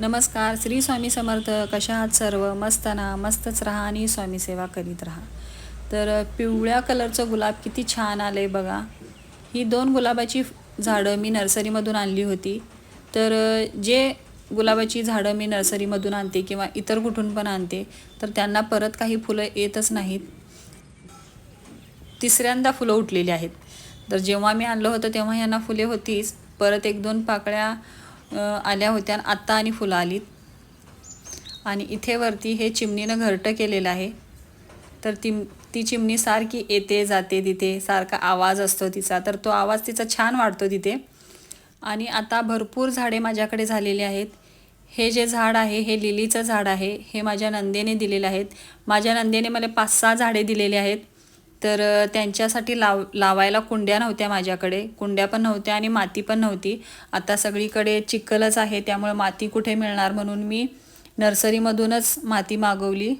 नमस्कार श्री स्वामी समर्थ कशा आहात सर्व? मस्त ना? मस्तच राहा आणि स्वामी सेवा करीत राहा. तर पिवळ्या कलरचं गुलाब किती छान आलं आहे बघा. ही दोन गुलाबाची झाडं मी नर्सरीमधून आणली होती. तर जे गुलाबाची झाडं मी नर्सरीमधून आणते किंवा इतर कुठून पण आणते तर त्यांना परत काही फुलं येतच नाहीत. तिसऱ्यांदा फुलं उठलेली आहेत. तर जेव्हा मी आणलं होतं तेव्हा यांना फुले होतीच. परत एक दोन पाकळ्या आल्या होत्या आत्ता आणि फुलं आलीत. आणि इथे वरती हे चिमणीनं घरटं केलेलं आहे. तर ती ती चिमणी सारखी येते जाते तिथे. सारखा आवाज असतो तिचा. तर तो आवाज तिचा छान वाटतो तिथे. आणि आता भरपूर झाडे माझ्याकडे झालेली आहेत. हे जे झाड आहे हे लिलीचं झाड आहे हे माझ्या नंदेने दिलेले आहेत. माझ्या नंदेने मला पाच सहा झाडे दिलेले आहेत. तर त्यांच्यासाठी लाव लावायला कुंड्या नव्हत्या माझ्याकडे. कुंड्या पण नव्हत्या आणि माती पण नव्हती. आता सगळीकडे चिखलच आहे त्यामुळे माती कुठे मिळणार म्हणून मी नर्सरीमधूनच माती मागवली.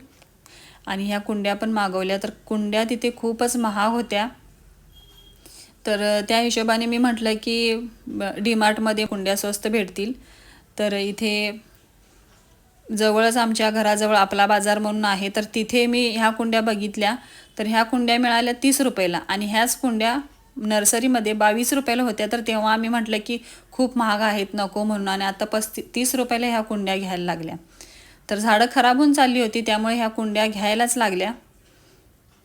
आणि ह्या कुंड्या पण मागवल्या. तर कुंड्या तिथे खूपच महाग होत्या. तर त्या हिशोबाने मी म्हटलं की डीमार्टमध्ये कुंड्या स्वस्त भेटतील. तर इथे जवळच आमच्या घराजवळ आपला बाजार म्हणून आहे. तर तिथे मी ह्या कुंड्या बघितल्या. तर ह्या कुंड्या मिळाल्या तीस रुपयाला आणि ह्याच कुंड्या नर्सरीमध्ये बावीस रुपयाला होत्या. तर तेव्हा आम्ही म्हटलं की खूप महाग आहेत नको म्हणून आणि आता पस्ती तीस रुपयाला ह्या कुंड्या घ्यायला लागल्या. तर झाडं खराब होऊन चालली होती त्यामुळे ह्या कुंड्या घ्यायलाच लागल्या.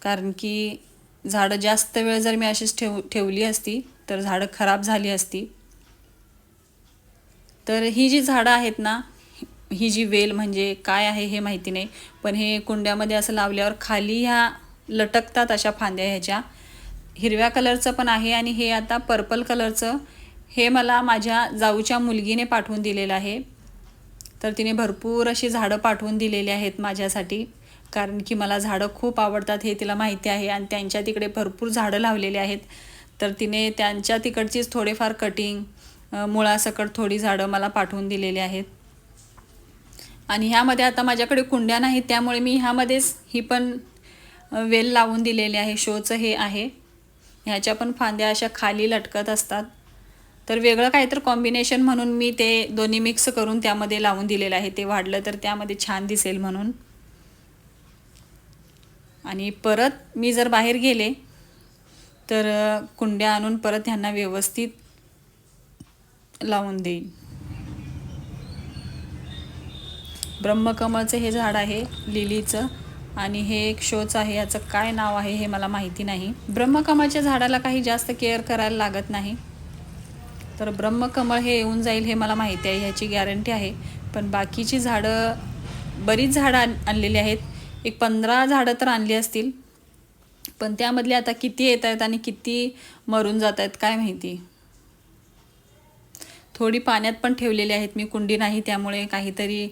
कारण की झाडं जास्त वेळ जर मी अशीच ठेव ठेवली असती तर झाडं खराब झाली असती. तर ही जी झाडं आहेत ना ही जी वेल म्हणजे काय आहे हे माहिती नाही पण हे कुंड्यामध्ये असं लावल्यावर खाली ह्या लटकतात अशा फांद्या ह्याच्या. हिरव्या कलरचं पण आहे आणि हे आता पर्पल कलरचं. हे मला माझ्या जाऊच्या मुलगीने पाठवून दिलेलं आहे. तर तिने भरपूर अशी झाडं पाठवून दिलेली आहेत माझ्यासाठी. कारण की मला झाडं खूप आवडतात हे तिला माहिती आहे आणि त्यांच्या तिकडे भरपूर झाडं लावलेली आहेत. तर तिने त्यांच्या तिकडचीच थोडेफार कटिंग मुळासकट थोडी झाडं मला पाठवून दिलेली आहेत. आणि ह्यामध्ये आता माझ्याकडे कुंड्या नाहीत त्यामुळे मी ह्यामध्येच ही पण वेल लावून दिलेले आहे शोचं हे आहे. ह्याच्या पण फांद्या अशा खाली लटकत असतात. तर वेगळं काहीतरी तर कॉम्बिनेशन म्हणून मी ते दोन्ही मिक्स करून त्यामध्ये लावून दिलेलं आहे. ते वाढलं तर त्यामध्ये छान दिसेल म्हणून. आणि परत मी जर बाहेर गेले तर कुंड्या आणून परत ह्यांना व्यवस्थित लावून देईन. ब्रह्मकमळचं हे झाड आहे लिलीचं. आणि हे एक शोच आहे याचं काय नाव आहे हे मला माहिती नाही. ब्रह्मकमळच्या झाडाला काही जास्त केअर करायला लागत नाही. तर ब्रह्मकमळ हे येऊन जाईल हे मला माहिती आहे ह्याची गॅरंटी आहे. पण बाकीची झाडं बरीच झाडं आणलेली आहेत. एक पंधरा झाडं तर आणली असतील. पण त्यामधले आता किती येत आहेत आणि किती मरून जात आहेत काय माहिती. थोडी पाण्यात पण ठेवलेली आहेत मी कुंडी नाही त्यामुळे काहीतरी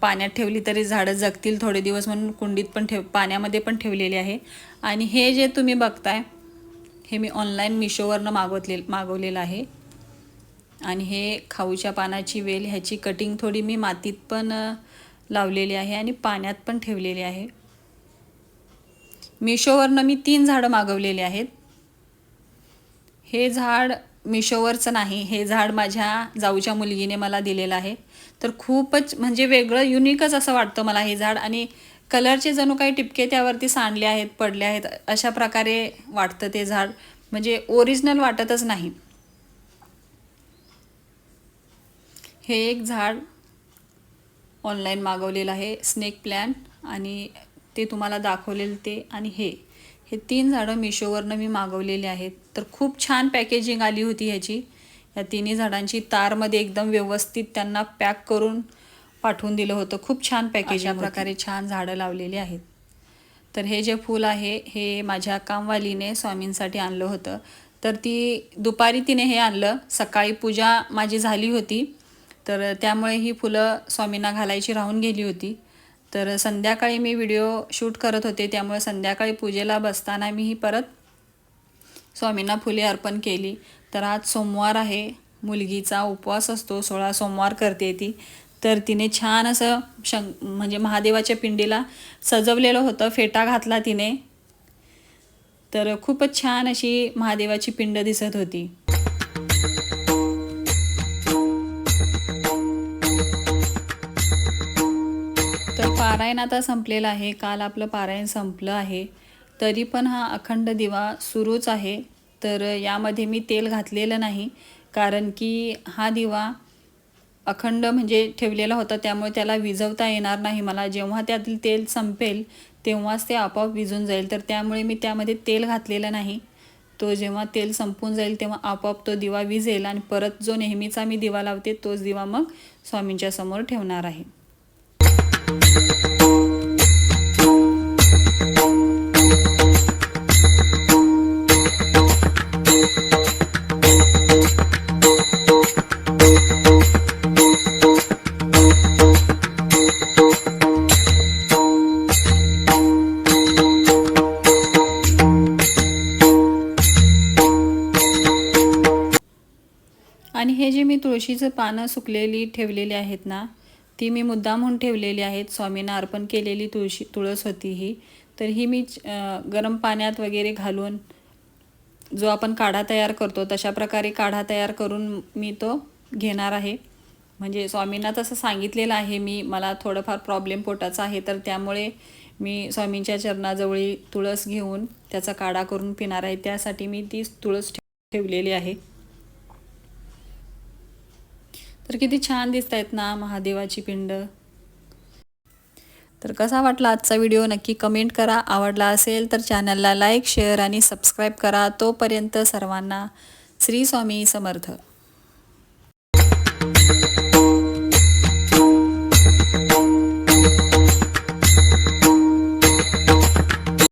पाण्यात ठेवली तरी झाडं जगतील थोडे दिवस म्हणून कुंडीत पण ठेव पाण्यामध्ये पण ठेवलेली आहे. आणि हे जे तुम्ही बघताय हे मी ऑनलाईन मिशोवरनं मागवतले मागवलेलं आहे. आणि हे खाऊच्या पानाची वेल ह्याची कटिंग थोडी मी मातीत पण लावलेली आहे आणि पाण्यात पण ठेवलेली आहे. मिशोवरनं मी तीन झाडं मागवलेली आहेत. हे झाड मिशोवरचं नाही हे झाड माझ्या जाऊच्या मुलगीने मला दिलेलं आहे. तर खूपच म्हणजे वेगळं युनिकच असं वाटतं मला हे झाड आणि कलरचे जणू काही टिपके त्यावरती सांडले आहेत पडले आहेत अशा प्रकारे वाटतं ते झाड. म्हणजे ओरिजिनल वाटतच नाही. हे एक झाड ऑनलाईन मागवलेलं आहे स्नेक प्लॅन आणि ते तुम्हाला दाखवलेलं ते आणि हे. हे तीन झाडं मिशोवरनं मी मागवलेले आहेत. तर खूप छान पॅकेजिंग आली होती ह्याची. या तिन्ही झाडांची तारमध्ये एकदम व्यवस्थित त्यांना पॅक करून पाठवून दिलं होतं. खूप छान पॅकेजिंग प्रकारे छान झाडं लावलेली आहेत. तर हे जे फूल आहे हे माझ्या कामवालीने स्वामींसाठी आणलं होतं. तर ती दुपारी तिने हे आणलं. सकाळी पूजा माझी झाली होती. तर त्यामुळे ही फुलं स्वामींना घालायची राहून गेली होती. तर संध्याकाळी मी व्हिडिओ शूट करत होते. त्यामुळे संध्याकाळी पूजेला बसताना मी ही परत स्वामींना फुले अर्पण केली. तर आज सोमवार आहे. मुलगीचा उपवास असतो. सोळा सोमवार करते ती. तर तिने छान असं शं म्हणजे महादेवाच्या पिंडीला सजवलेलं होतं. फेटा घातला तिने. तर खूपच छान अशी महादेवाची पिंड दिसत होती. पारायण आता संपलेलं आहे. काल आपलं पारायण संपलं आहे. तरी पण हा अखंड दिवा सुरूच आहे. तर यामध्ये मी तेल घातलेलं नाही. कारण की हा दिवा अखंड म्हणजे ठेवलेला होता. त्यामुळे त्याला विझवता येणार नाही मला. जेव्हा त्यातील तेल संपेल तेव्हाच ते आपोआप विझून जाईल. तर त्यामुळे मी त्यामध्ये तेल घातलेलं नाही. तो जेव्हा तेल संपून जाईल तेव्हा आपोआप तो दिवा विझेल आणि परत जो नेहमीचा मी दिवा लावते तोच दिवा मग स्वामींच्या समोर ठेवणार आहे. आणि हे जे मी तुळशीचं पानं सुकलेली ठेवलेली आहेत ना ती मी मुद्दामहून ठेवलेली आहेत. स्वामींना अर्पण केलेली तुळशी तुळस होती ही. तर ही मी गरम पाण्यात वगैरे घालून जो आपण काढा तयार करतो तशा प्रकारे काढा तयार करून मी तो घेणार आहे. म्हणजे स्वामींना तसं सांगितलेलं आहे मी मला थोडंफार प्रॉब्लेम पोटाचा आहे तर त्यामुळे मी स्वामींच्या चरणाजवळी तुळस घेऊन त्याचा काढा करून पिणार आहे. त्यासाठी मी ती तुळस ठेव- ठेवलेली आहे. तर किती छान दिसत आहेत ना महादेवाची पिंड. तर कसा वाटला आजचा व्हिडिओ नक्की कमेंट करा. आवडला असेल तर चॅनलला लाईक शेअर आणि सबस्क्राईब करा. तोपर्यंत सर्वांना श्री स्वामी समर्थ.